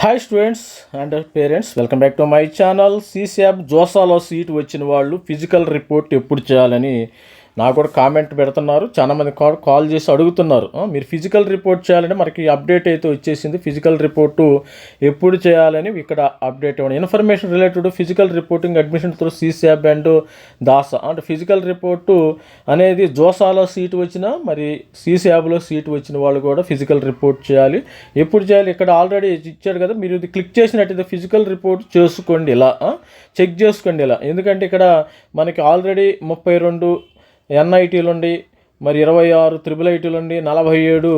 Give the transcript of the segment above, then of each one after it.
Hi students and parents welcome back to my channel CCF జోసాలో seat వచ్చిన వాళ్ళు physical report ఎప్పుడు చేయాలని నాకు కూడా కామెంట్ పెడుతున్నారు. చాలా మంది కాల్ కాల్ చేసి అడుగుతున్నారు. మీరు ఫిజికల్ రిపోర్ట్ చేయాలంటే మనకి అప్డేట్ అయితే వచ్చేసింది. ఫిజికల్ రిపోర్టు ఎప్పుడు చేయాలని ఇక్కడ అప్డేట్ ఇవ్వండి. Information related physical reporting admission through CSAB and DASA. అంటే ఫిజికల్ రిపోర్టు అనేది జోసాలో సీట్ వచ్చినా మరి సీసీఎఫ్లో సీట్ వచ్చిన వాళ్ళు కూడా ఫిజికల్ రిపోర్ట్ చేయాలి. ఎప్పుడు చేయాలి? ఇక్కడ ఆల్రెడీ ఇచ్చాడు కదా మీరు ఇది క్లిక్ చేసినట్టయితే ఫిజికల్ రిపోర్ట్ చేసుకోండి ఇలా చెక్ చేసుకోండి ఇలా. ఎందుకంటే ఇక్కడ మనకి ఆల్రెడీ ముప్పై రెండు ఎన్ఐటీలు ఉండి మరి ఇరవై ఆరు త్రిబుల్ ఐటీలు ఉండి నలభై ఏడు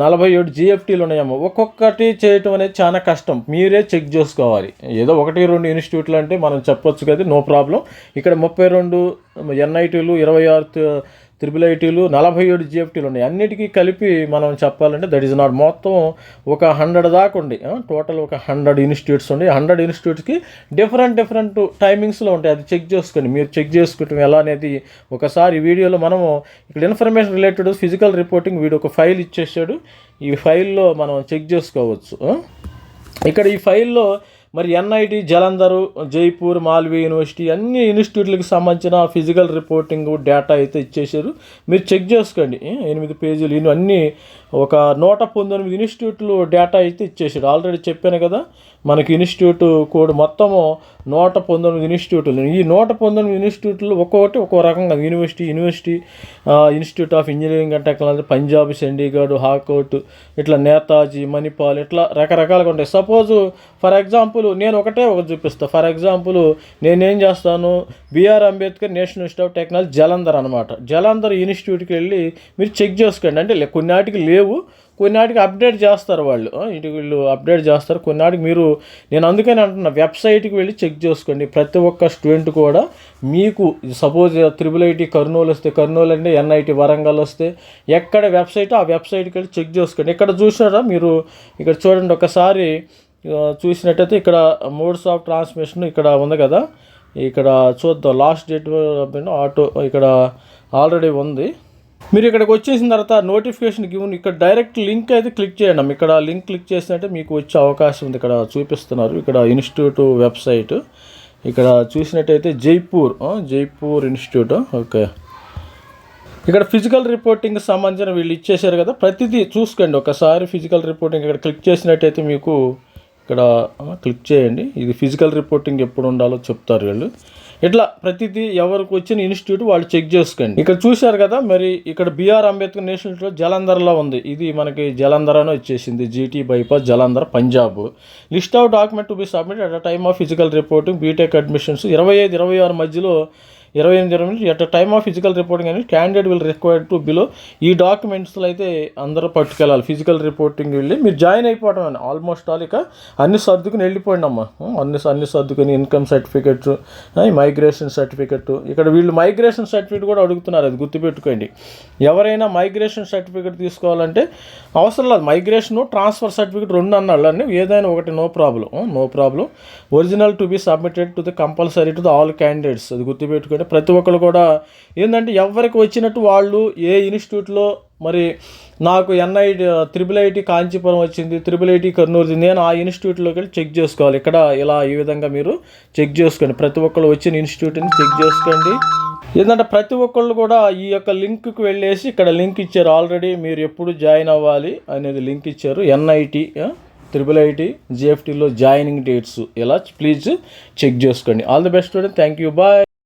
నలభై ఏడు జిఎఫ్టీలు ఉన్నాయేమో ఒక్కొక్కటి చేయటం అనేది చాలా కష్టం. మీరే చెక్ చేసుకోవాలి. ఏదో ఒకటి రెండు ఇన్స్టిట్యూట్లు అంటే మనం చెప్పొచ్చు కదా నో ప్రాబ్లం. ఇక్కడ ముప్పై రెండు ఎన్ఐటీలు ఇరవై ఆరు త్రిబుల్ ఐటీలు నలభై ఏడు జిఎఫ్టీలు ఉన్నాయి. అన్నిటికీ కలిపి మనం చెప్పాలంటే దట్ ఈస్ నాట్ మొత్తం ఒక హండ్రెడ్ దాకా ఉండి టోటల్ ఒక హండ్రెడ్ ఇన్స్టిట్యూట్స్ ఉండి హండ్రెడ్ ఇన్స్టిట్యూట్స్కి డిఫరెంట్ డిఫరెంట్ టైమింగ్స్లో ఉంటాయి. అది చెక్ చేసుకోండి మీరు చెక్ చేసుకోవటం ఎలా అనేది ఒకసారి వీడియోలో మనము ఇక్కడ information related physical reporting video ఒక ఫైల్ ఇచ్చేసాడు. ఈ ఫైల్లో మనం చెక్ చేసుకోవచ్చు. ఇక్కడ ఈ ఫైల్లో మరి ఎన్ఐటి జలంధర్ జైపూర్ మాల్వీ యూనివర్సిటీ అన్ని ఇన్స్టిట్యూట్లకు సంబంధించిన ఫిజికల్ రిపోర్టింగ్ డేటా అయితే ఇచ్చేసారు మీరు చెక్ చేసుకోండి. ఎనిమిది పేజీలు ఇన్ని అన్నీ ఒక నూట పంతొమ్మిది ఇన్స్టిట్యూట్లు డేటా అయితే ఇచ్చేసాడు ఆల్రెడీ చెప్పాను కదా మనకి ఇన్స్టిట్యూట్ కోడ్ మొత్తము నూట పంతొమ్మిది ఇన్స్టిట్యూట్లు. ఈ నూట పంతొమ్మిది ఇన్స్టిట్యూట్లు ఒక్కొక్కటి ఒక్కో రకంగా university university institute of engineering and technology Punjab Chandigarh హాకోట్ ఇట్లా నేతాజీ మణిపాల్ ఇట్లా రకరకాలుగా ఉంటాయి. సపోజ్ ఫర్ ఎగ్జాంపుల్ నేను ఒకటే ఒకటి చూపిస్తాను ఫర్ ఎగ్జాంపుల్ నేనేం చేస్తాను? BR Ambedkar national institute of technology Jalandhar అనమాట జలంధర్ ఇన్స్టిట్యూట్కి వెళ్ళి మీరు చెక్ చేసుకోండి. అంటే కొన్నాటికి లేవు. కొన్నాటికి అప్డేట్ చేస్తారు వాళ్ళు. ఇటు వీళ్ళు అప్డేట్ చేస్తారు. కొన్నాటికి మీరు నేను అందుకని అంటున్నా వెబ్సైట్కి వెళ్ళి చెక్ చేసుకోండి. ప్రతి ఒక్క స్టూడెంట్ కూడా మీకు సపోజ్ త్రిబుల్ ఐటీ కర్నూలు వస్తే కర్నూలు అంటే ఎన్ఐటి వరంగల్ వస్తే ఎక్కడ వెబ్సైట్ ఆ వెబ్సైట్కి వెళ్ళి చెక్ చేసుకోండి. ఇక్కడ చూసారా మీరు? ఇక్కడ చూడండి ఒకసారి చూసినట్టయితే ఇక్కడ మోడ్స్ ఆఫ్ ట్రాన్స్మిషన్ ఇక్కడ ఉంది కదా. ఇక్కడ చూద్దాం. లాస్ట్ డేట్ ఆటో ఇక్కడ ఆల్రెడీ ఉంది. మీరు ఇక్కడికి వచ్చేసిన తర్వాత నోటిఫికేషన్ గివన్ ఇక్కడ డైరెక్ట్ లింక్ అయితే క్లిక్ చేయండి ఇక్కడ లింక్ క్లిక్ చేసినట్టే మీకు వచ్చే అవకాశం ఉంది. ఇక్కడ చూపిస్తున్నారు. ఇక్కడ ఇన్స్టిట్యూట్ వెబ్సైట్. ఇక్కడ చూసినట్టయితే జైపూర్. జైపూర్ ఇన్స్టిట్యూట్. ఓకే. ఇక్కడ ఫిజికల్ రిపోర్టింగ్ సంబంధించిన వీళ్ళు ఇచ్చేశారు కదా. ప్రతిదీ చూసుకోండి. ఒకసారి ఫిజికల్ రిపోర్టింగ్ ఇక్కడ క్లిక్ చేసినట్టయితే మీకు ఇక్కడ క్లిక్ చేయండి. ఇది ఫిజికల్ రిపోర్టింగ్ ఎప్పుడు ఉండాలో చెప్తారు వీళ్ళు. ఇట్లా ప్రతిదీ ఎవరికి వచ్చిన ఇన్స్టిట్యూట్ వాళ్ళు చెక్ చేసుకోండి. ఇక్కడ చూశారు కదా మరి ఇక్కడ బిఆర్ అంబేద్కర్ నేషనల్ ఇన్స్టిట్యూట్ జలంధర్లో ఉంది. ఇది మనకి జలంధర్ అని వచ్చేసింది GT bypass Jalandhar Punjab. List of document to be submit at time of physical reporting BTech admissions. ఇరవై ఐదు ఇరవై ఆరు మధ్యలో ఇరవై ఎనిమిది ఇరవై at time of physical reporting అనేది candidate will required to below ఈ డాక్యుమెంట్స్లో అయితే అందరూ పట్టుకెళ్ళాలి. ఫిజికల్ రిపోర్టింగ్ వెళ్ళి మీరు జాయిన్ అయిపోవడం అని ఆల్మోస్ట్ ఆల్ ఇక అన్ని సర్దుకుని వెళ్ళిపోయింది అమ్మ అన్ని అన్ని సర్దుకుని ఇన్కమ్ సర్టిఫికెట్స్ మైగ్రేషన్ సర్టిఫికెట్ ఇక్కడ వీళ్ళు మైగ్రేషన్ సర్టిఫికెట్ కూడా అడుగుతున్నారు అది గుర్తుపెట్టుకోండి. ఎవరైనా మైగ్రేషన్ సర్టిఫికెట్ తీసుకోవాలంటే అవసరం లేదు. మైగ్రేషన్ ట్రాన్స్ఫర్ సర్టిఫికెట్ రెండు అన్నాళ్ళు అండి ఏదైనా ఒకటి no problem no problem original to be submitted to the compulsory to the all candidates అది గుర్తుపెట్టుకోండి. ప్రతి ఒక్కరు కూడా ఏంటంటే ఎవరికి వచ్చినట్టు వాళ్ళు ఏ ఇన్స్టిట్యూట్లో మరి నాకు ఎన్ఐ త్రిబుల్ ఐటీ కాంచీపురం వచ్చింది త్రిబుల్ ఐటీ కర్నూలు నేను ఆ ఇన్స్టిట్యూట్లోకి వెళ్ళి చెక్ చేసుకోవాలి. ఇక్కడ ఇలా ఈ విధంగా మీరు చెక్ చేసుకోండి. ప్రతి ఒక్కరు వచ్చిన ఇన్స్టిట్యూట్ని చెక్ చేసుకోండి. ఏంటంటే ప్రతి ఒక్కళ్ళు కూడా ఈ యొక్క లింక్కి వెళ్ళేసి ఇక్కడ లింక్ ఇచ్చారు. ఆల్రెడీ మీరు ఎప్పుడు జాయిన్ అవ్వాలి అనేది లింక్ ఇచ్చారు. ఎన్ఐటి త్రిబుల్ ఐటీ జిఎఫ్టీలో జాయినింగ్ డేట్స్. ఇలా ప్లీజ్ చెక్ చేసుకోండి. All the best thank you. Bye.